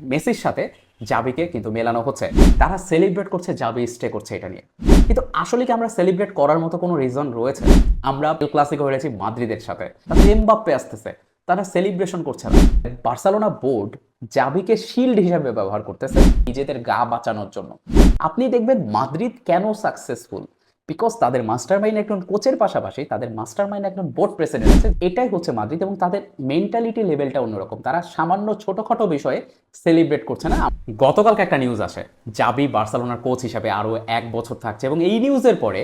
মেসির সাথে জাবিকে কিন্তু মেলানো হচ্ছে। তারা সেলিব্রেট করছে, জাবি স্টে করছে এটা নিয়ে। কিন্তু আসলে কি আমরা সেলিব্রেট করার মতো কোনো রিজন রয়েছে? আমরা ক্লাসিক হয়েছি মাদ্রিদের সাথে। এমবাপ্পে আসতেছে। তারা সেলিব্রেশন করছে না। বার্সেলোনা বোর্ড জাবিকে শিল্ড হিসাবে ব্যবহার করতেছে নিজেদের গা বাঁচানোর জন্য। আপনি দেখবেন মাদ্রিদ কেন সাকসেসফুল বিকজ তাদের মাস্টার মাইন্ড একজন কোচের পাশাপাশি তাদের মাস্টার মাইন্ড একজন বোর্ড প্রেসিডেন্ট আছে, এটাই হচ্ছে মাদ্রিদ এবং তাদের মেন্টালিটি লেভেলটা অন্যরকম। তারা সামান্য ছোটোখাটো বিষয়ে সেলিব্রেট করছে না। গতকালকে একটা নিউজ আসে জাবি বার্সেলোনার কোচ হিসাবে আরও এক বছর থাকছে এবং এই নিউজের পরে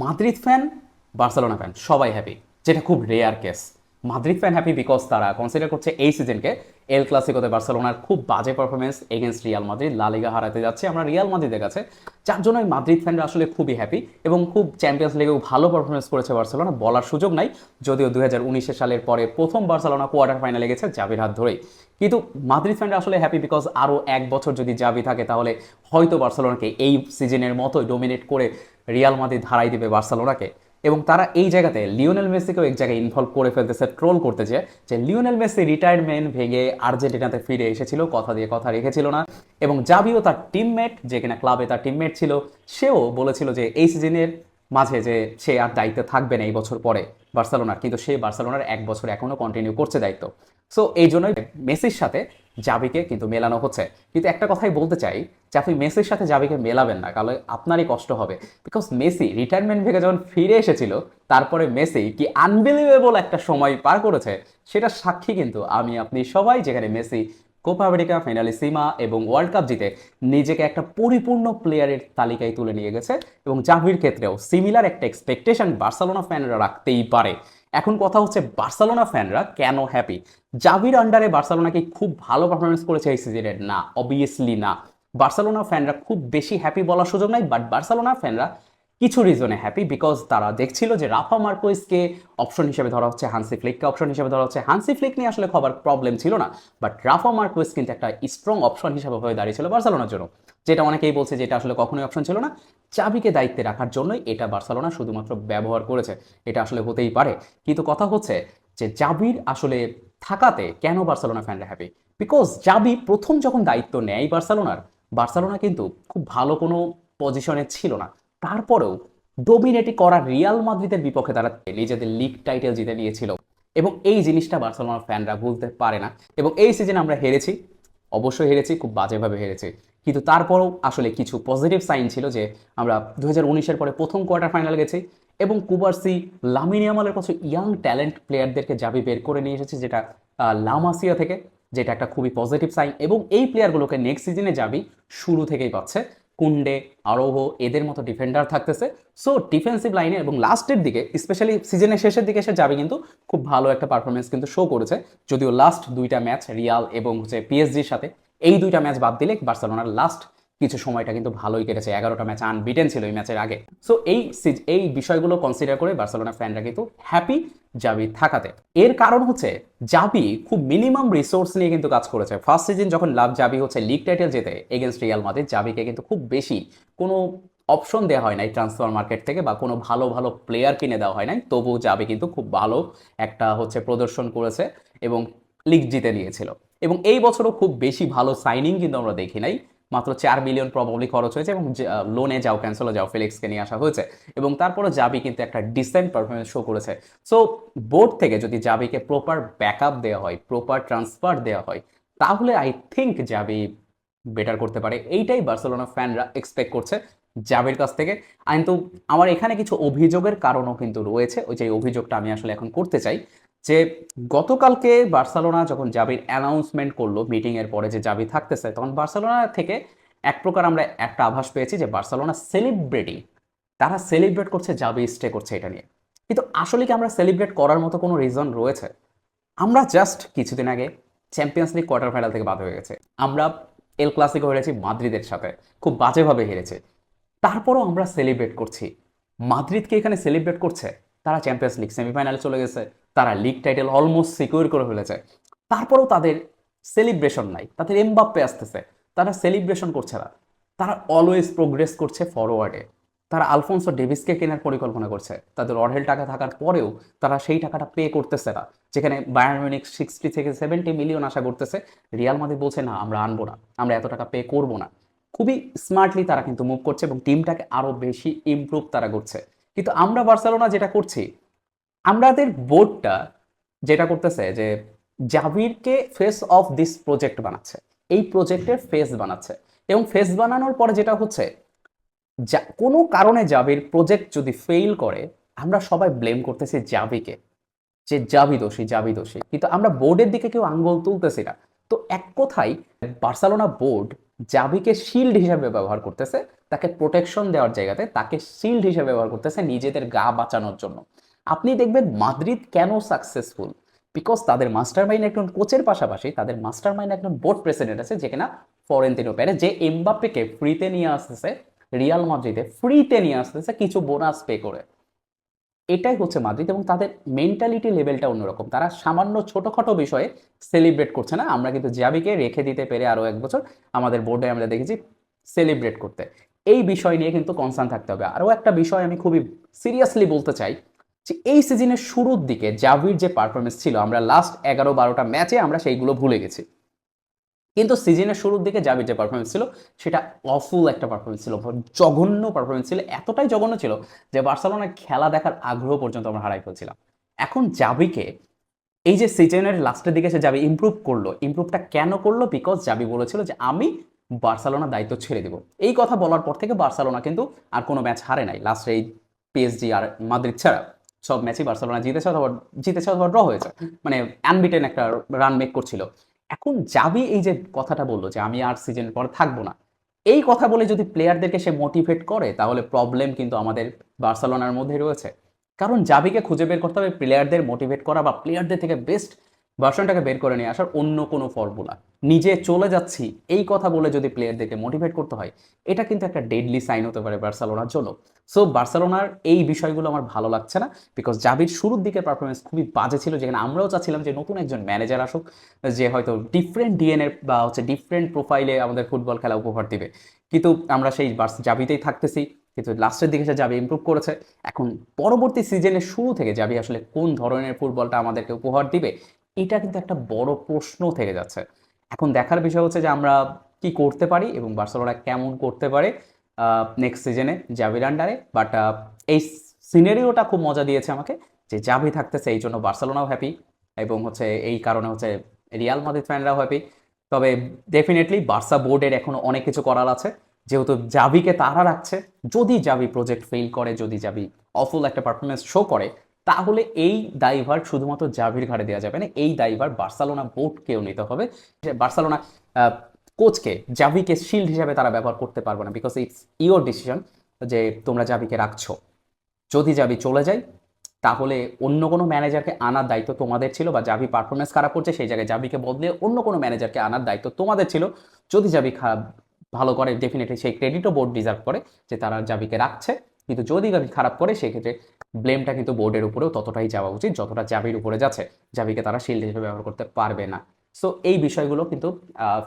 মাদ্রিদ ফ্যান বার্সেলোনা ফ্যান সবাই হ্যাপি যেটা খুব rare case Madrid fan happy because তারা কনসিডার করছে এই সিজনকে এল ক্লাসিকোতে বার্সেলোনার খুব বাজে performance against Real Madrid La Liga হারাতে যাচ্ছে। আমরা রিয়াল মাদ্রিদের কাছে যার জন্য মাদ্রিদ ফ্যানরা আসলে খুবই হ্যাপি এবং খুব চ্যাম্পিয়ন্স লিগেও ভালো পারফরমেন্স করেছে বার্সেলোনা, বলার সুযোগ নাই। যদিও দু হাজার সালের পরে প্রথম বার্সেলোনা কোয়ার্টার ফাইনালে গেছে জাবির হাত ধরেই। কিন্তু মাদ্রিদ ফ্যানরা আসলে হ্যাপি বিকজ আরও এক বছর যদি জাবি থাকে তাহলে হয়তো বার্সেলোনাকে এই সিজনের মতোই ডোমিনেট করে রিয়াল মাদ্রিদ হারাই দেবে বার্সেলোনাকে। এবং তারা এই জায়গাতে লিওনেল মেসিকেও এক জায়গায় ইনভলভ করে ফেলতেছে ট্রোল করতেছে যে লিওনেল মেসি রিটায়ারমেন্ট ভেঙে আর্জেন্টিনাতে ফিরে এসেছিল, কথা দিয়ে কথা রেখেছিল না। এবং জাবিও তার টিমমেট যে কিনা ক্লাবে তার টিমমেট ছিল, সেও বলেছিল যে এই সিজনের মাঝে যে সে আর দায়িত্বে থাকবে না এই বছর পরে বার্সেলোনার, কিন্তু সে বার্সেলোনার এক বছর এখনও কন্টিনিউ করছে দায়িত্ব। সো এই জন্যই মেসির সাথে জাবিকে কিন্তু মেলানো হচ্ছে। কিন্তু একটা কথাই বলতে চাই যে, আপনি মেসির সাথে জাবিকে মেলাবেন না, কারণ আপনারই কষ্ট হবে। বিকজ মেসি রিটায়ারমেন্ট থেকে যখন ফিরে এসেছিল, তারপরে মেসি কি আনবিলিভেবল একটা সময় পার করেছে সেটা সাক্ষী কিন্তু আমি, আপনি সবাই যেখানে মেসি কোপা আমেরিকা ফিনালিসিমা এবং ওয়ার্ল্ড কাপ জিতে নিজেকে একটা পরিপূর্ণ প্লেয়ারের তালিকায় তুলে নিয়ে গেছে এবং জাভির ক্ষেত্রেও সিমিলার একটা এক্সপেকটেশন বার্সেলোনা ফ্যানরা রাখতেই পারে। এখন কথা হচ্ছে বার্সেলোনা ফ্যানরা কেন হ্যাপি জাভির আন্ডারে বার্সেলোনা কি খুব ভালো পারফরমেন্স করেছে এই সিজনে না অবভিয়াসলি না। বার্সেলোনা ফ্যানরা খুব বেশি হ্যাপি বলার সুযোগ নাই বাট বার্সেলোনা ফ্যানরা কিছু রিজনে হ্যাপি বিকজ তারা দেখছিল যে রাফা মার্কোয়েসকে অপশন হিসেবে ধরা হচ্ছে, হানসি ফ্লিককে অপশন হিসেবে ধরা হচ্ছে। হানসি ফ্লিক নিয়ে আসলে খবর প্রবলেম ছিল না বাট রাফা মার্কোয়েস কিন্তু একটা স্ট্রং অপশন হিসেবে হয়ে দাঁড়িয়েছিল বার্সেলোনার জন্য, যেটা অনেকেই বলছে যে এটা আসলে কখনোই অপশন ছিল না। চাবিকে দায়িত্বে রাখার জন্যই এটা বার্সেলোনা শুধুমাত্র ব্যবহার করেছে, এটা আসলে হতেই পারে। কিন্তু কথা হচ্ছে যে জাবির আসলে থাকাতে কেন বার্সেলোনা ফ্যানরা হ্যাপি বিকজ জাবি প্রথম যখন দায়িত্ব নেয় বার্সেলোনার, বার্সেলোনা কিন্তু খুব ভালো কোনো পজিশনে ছিল না। তারপরেও ডোমিনেটি করা রিয়াল মাদ্রিদের বিপক্ষে তারা নিজেদের লিগ টাইটেল জিতে নিয়েছিল। এবং এই জিনিসটা বার্সেলোনার ফ্যানরা ভুলতে পারে না। এবং এই সিজনে আমরা হেরেছি, অবশ্যই হেরেছি, খুব বাজেভাবে হেরেছি। কিন্তু তারপরেও আসলে কিছু পজিটিভ সাইন ছিল যে আমরা দু হাজার পরে প্রথম কোয়ার্টার ফাইনাল গেছি এবং কুবার্সি লামিনিয়ামালের কিছু ইয়াং ট্যালেন্ট প্লেয়ারদেরকে যাবি বের করে নিয়ে এসেছে, যেটা লামাসিয়া থেকে, যেটা একটা খুবই পজিটিভ সাইন এবং এই প্লেয়ারগুলোকে নেক্সট সিজনে যাবি শুরু থেকেই পাচ্ছে। কুন্ডে আরোহ এদের মতো ডিফেন্ডার থাকতেছে। সো ডিফেন্সিভ লাইনে এবং লাস্টের দিকে স্পেশালি সিজনের শেষের দিকে এসে যাবে কিন্তু খুব ভালো একটা পারফরমেন্স কিন্তু শো করেছে। যদিও লাস্ট দুইটা ম্যাচ রিয়াল এবং হচ্ছে পিএসজির সাথে, এই দুইটা ম্যাচ বাদ দিলে বার্সেলোনার লাস্ট কিছু সময়টা কিন্তু ভালোই কেটেছে। এগারোটা ম্যাচ আনবিটেন ছিল এই ম্যাচের আগে। সো এই এই বিষয়গুলো কনসিডার করে বার্সেলোনা ফ্যানরা কিন্তু হ্যাপি জাবি থাকাতে। এর কারণ হচ্ছে, জাবি খুব মিনিমাম রিসোর্স নিয়ে কিন্তু কাজ করেছে। ফার্স্ট সিজন যখন লাভ জাবি হচ্ছে লিগ টাইটেল যেতে এগেনস্ট রিয়াল মাদ্রিদ জাবিকে কিন্তু খুব বেশি কোনো অপশন দেওয়া হয় নাই ট্রান্সফার মার্কেট থেকে বা কোনো ভালো ভালো প্লেয়ার কিনে দেওয়া হয় নাই। তবুও জাবি কিন্তু খুব ভালো একটা হচ্ছে প্রদর্শন করেছে এবং লিগ জিতে নিয়েছিল। এবং এই বছরও খুব বেশি ভালো সাইনিং কিন্তু আমরা দেখি নাই। মাত্র চার মিলিয়ন প্রবাবলি খরচ হয়েছে এবং লোনে যাও ক্যান্সেলও যাও ফেলিক্সকে নিয়ে আসা হয়েছে এবং তারপরে জাবি কিন্তু একটা ডিসেন্ট পারফরমেন্স শো করেছে। সো বোর্ড থেকে যদি জাবিকে প্রপার ব্যাকআপ দেওয়া হয় প্রপার ট্রান্সফার দেওয়া হয়, তাহলে আই থিঙ্ক জাবি বেটার করতে পারে। এইটাই বার্সেলোনা ফ্যানরা এক্সপেক্ট করছে জাবির কাছ থেকে। কিন্তু আমার এখানে কিছু অভিযোগের কারণও কিন্তু রয়েছে। ওই যে অভিযোগটা আমি আসলে এখন করতে চাই। যে গতকালকে বার্সেলোনা যখন জাবির অ্যানাউন্সমেন্ট করল মিটিংয়ের পরে যে জাবি থাকতেছে, তখন বার্সেলোনা থেকে এক প্রকার আমরা একটা আভাস পেয়েছি যে বার্সেলোনা সেলিব্রেটিং তারা সেলিব্রেট করছে, জাবি স্টে করছে এটা নিয়ে। কিন্তু আসলে কি আমরা সেলিব্রেট করার মতো কোনো রিজন রয়েছে? আমরা জাস্ট কিছুদিন আগে চ্যাম্পিয়ন্স লিগ কোয়ার্টার ফাইনাল থেকে বাদ হয়ে গেছে। আমরা এল ক্লাসিকো হেরেছি মাদ্রিদের সাথে, খুব বাজেভাবে হেরেছে। তারপরও আমরা সেলিব্রেট করছি। মাদ্রিদকে এখানে সেলিব্রেট করছে, তারা চ্যাম্পিয়ন্স লিগ সেমিফাইনালে চলে গেছে। তারা লিগ টাইটেল অলমোস্ট সিকিউর করে ফেলেছে। তারপরেও তাদের সেলিব্রেশন নাই। তাদের এমবাপ্পে আসতেছে। তারা সেলিব্রেশন করছে না। তারা অলওয়েজ প্রোগ্রেস করছে ফরওয়ার্ডে তারা আলফোন্সো ডেভিসকে কেনার পরিকল্পনা করছে। তাদের অঢেল টাকা থাকার পরেও তারা সেই টাকাটা পে করতেছে না। যেখানে বায়ার্ন মিউনিক সিক্সটি থেকে সেভেন্টি মিলিয়ন আশা করতেছে। রিয়াল মাদ্রিদ বলছে, না, আমরা আনব না। আমরা এত টাকা পে করব না। খুবই স্মার্টলি তারা কিন্তু মুভ করছে এবং টিমটাকে আরও বেশি ইমপ্রুভ তারা করছে। কিন্তু আমরা বার্সেলোনা যেটা করছি আমাদের বোর্ডটা যেটা করতেছে যে জাভিরকে ফেস অফ দিস প্রজেক্ট বানাচ্ছে। এই প্রজেক্টের ফেস বানাচ্ছে। এবং ফেস বানানোর পরে যেটা হচ্ছে, যা, কোনো কারণে জাবির প্রজেক্ট যদি ফেইল করে, আমরা সবাই ব্লেম করতেছি জাবিকে যে জাবি দোষী জাবি দোষী। কিন্তু আমরা বোর্ডের দিকে কেউ আঙ্গুল তুলতেছি না। তো এক কথায় বার্সেলোনা বোর্ড জাবিকে শিল্ড হিসেবে ব্যবহার করতেছে, তাকে প্রোটেকশন দেওয়ার জায়গাতে তাকে শিল্ড হিসেবে ব্যবহার করতেছে নিজেদের গা বাঁচানোর জন্য। আপনি দেখবেন মাদ্রিদ কেন সাকসেসফুল বিকজ তাদের মাস্টার মাইন্ড একজন কোচের পাশাপাশি তাদের মাস্টার মাইন্ড একজন বোর্ড প্রেসিডেন্ট আছে যেখানে ফরেন্তিনো প্যারে যে এমবাপ্পেকে ফ্রিতে নিয়ে আসতেছে রিয়াল মাদ্রিদে ফ্রিতে নিয়ে আসতেছে কিছু বোনাস পে করে। এটাই হচ্ছে মাদ্রিদ এবং তাদের মেন্টালিটি লেভেলটা অন্যরকম। তারা সামান্য ছোটোখাটো বিষয়ে সেলিব্রেট করছে না। আমরা কিন্তু জাবিকে রেখে দিতে পেরে আরও এক বছর আমাদের বোর্ডে আমরা দেখেছি সেলিব্রেট করতে। এই বিষয় নিয়ে কিন্তু কনসার্ন থাকতে হবে। আরও একটা বিষয় আমি খুবই সিরিয়াসলি বলতে চাই। যে এই সিজনের শুরুর দিকে জাভির যে পারফরমেন্স ছিল, আমরা লাস্ট এগারো বারোটা ম্যাচে আমরা সেইগুলো ভুলে গেছি। কিন্তু সিজনের শুরুর দিকে জাবির যে পারফরমেন্স ছিল, সেটা অফুল একটা পারফরমেন্স ছিল, জঘন্য পারফরমেন্স ছিল, এতটাই জঘন্য ছিল যে বার্সেলোনার খেলা দেখার আগ্রহ পর্যন্ত আমরা হারাই ফেলছিলাম। এখন জাবিকে এই যে সিজনের লাস্টের দিকে সে জাবি ইমপ্রুভ করল ইমপ্রুভটা কেন করল? বিকজ জাবি বলেছিল যে আমি বার্সেলোনা দায়িত্ব ছেড়ে দেবো। এই কথা বলার পর থেকে বার্সেলোনা কিন্তু আর কোনো ম্যাচ হারে নাই। লাস্টে এই পিএসজি আর মাদ্রিদ ছাড়া। সব ম্যাচই বার্সেলোনা জিতেছে অথবা জিতেছে অথবা ড্র হয়েছে। মানে আনবিটেন একটা রান মেক করছিল। এখন যাবি এই যে কথাটা বলল যে আমি আর সিজন পর থাকব না এই কথা বলে যদি প্লেয়ারদেরকে সে মোটিভেট করে তাহলে প্রবলেম কিন্তু আমাদের বার্সেলোনার মধ্যে রয়েছে। কারণ জাবিকে খুঁজে বের করতে হবে প্লেয়ারদের মোটিভেট করা বা প্লেয়ারদের থেকে বেস্ট ভার্সনটাকে বের করে নিয়ে আসার অন্য কোনো ফর্মুলা নিজে চলে যাচ্ছি, এই কথা বলে যদি প্লেয়ারদেরকে মোটিভেট করতে হয়, এটা কিন্তু একটা ডেডলি সাইন হতে পারে বার্সেলোনার জন্য। সো বার্সেলোনার এই বিষয়গুলো আমার ভালো লাগছে না বিকজ জাবির শুরুর দিকে পারফরমেন্স খুবই বাজে ছিল, যেখানে আমরাও চাচ্ছিলাম যে নতুন একজন ম্যানেজার আসুক, যে হয়তো ডিফারেন্ট ডিএনএ বা হচ্ছে ডিফারেন্ট প্রোফাইলে আমাদের ফুটবল খেলা উপহার দিবে। কিন্তু আমরা সেই জাবিতেই থাকতেছি, কিন্তু লাস্টের দিকে সে জাবি ইমপ্রুভ করেছে। এখন পরবর্তী সিজনের শুরু থেকে জাবি আসলে কোন ধরনের ফুটবলটা আমাদেরকে উপহার দিবে এটা কিন্তু একটা বড় প্রশ্ন থেকে যাচ্ছে। এখন দেখার বিষয় হচ্ছে যে আমরা কি করতে পারি এবং বার্সেলোনা কেমন করতে পারে নেক্সট সিজনে জাবির আন্ডারে বাট এই সিনারিওটা খুব মজা দিয়েছে আমাকে যে জাবি থাকতেছে, এই জন্য বার্সেলোনাও হ্যাপি এবং হচ্ছে এই কারণে হচ্ছে রিয়াল মাদ্রিদ ফ্যানরাও হ্যাপি তবে ডেফিনেটলি বার্সা বোর্ডের এখনও অনেক কিছু করার আছে। যেহেতু জাবিকে তারা রাখছে, যদি জাবি প্রজেক্ট ফেল করে, যদি জাবি অফুল একটা পারফরমেন্স শো করে তাহলে এই দায়ভার শুধুমাত্র জাভির ঘাড়ে দেওয়া যাবে না, এই দায়ভার বার্সেলোনা বোর্ডকেও নিতে হবে। বার্সেলোনা কোচকে জাভিকে শিল্ড হিসাবে তারা ব্যবহার করতে পারবে না বিকজ ইটস ইওর ডিসিশন যে তোমরা জাভিকে রাখছো। যদি জাবি চলে যায়, তাহলে অন্য কোনো ম্যানেজারকে আনার দায়িত্ব তোমাদের ছিল বা জাভি পারফরমেন্স খারাপ করছে, সেই জায়গায় জাভিকে বদলে অন্য কোনো ম্যানেজারকে আনার দায়িত্ব তোমাদের ছিল। যদি জাভি খারাপ ভালো করে ডেফিনেটলি সেই ক্রেডিটও বোর্ড ডিজার্ভ করে যে তারা জাভিকে রাখছে। কিন্তু যদি জাভি খারাপ করে, সেক্ষেত্রে ব্লেমটা কিন্তু বোর্ডের উপরেও ততটাই যাওয়া উচিত, যতটা জাবির উপরে যাচ্ছে। জাবিকে তারা শিল্ড হিসেবে ব্যবহার করতে পারবে না। সো এই বিষয়গুলো কিন্তু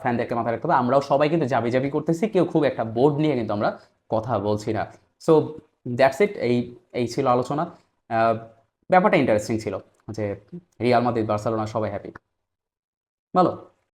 ফ্যানদেরকে মাথায় রাখতে হবে। আমরাও সবাই কিন্তু জাবি জাবি করতেছি, কেউ খুব একটা বোর্ড নিয়ে কিন্তু আমরা কথা বলছি না। সো দ্যাটস ইট এই এই ছিল আলোচনা। ব্যাপারটা ইন্টারেস্টিং ছিল যে রিয়াল মাদ্রিদ বার্সেলোনা সবাই হ্যাপি ভালো।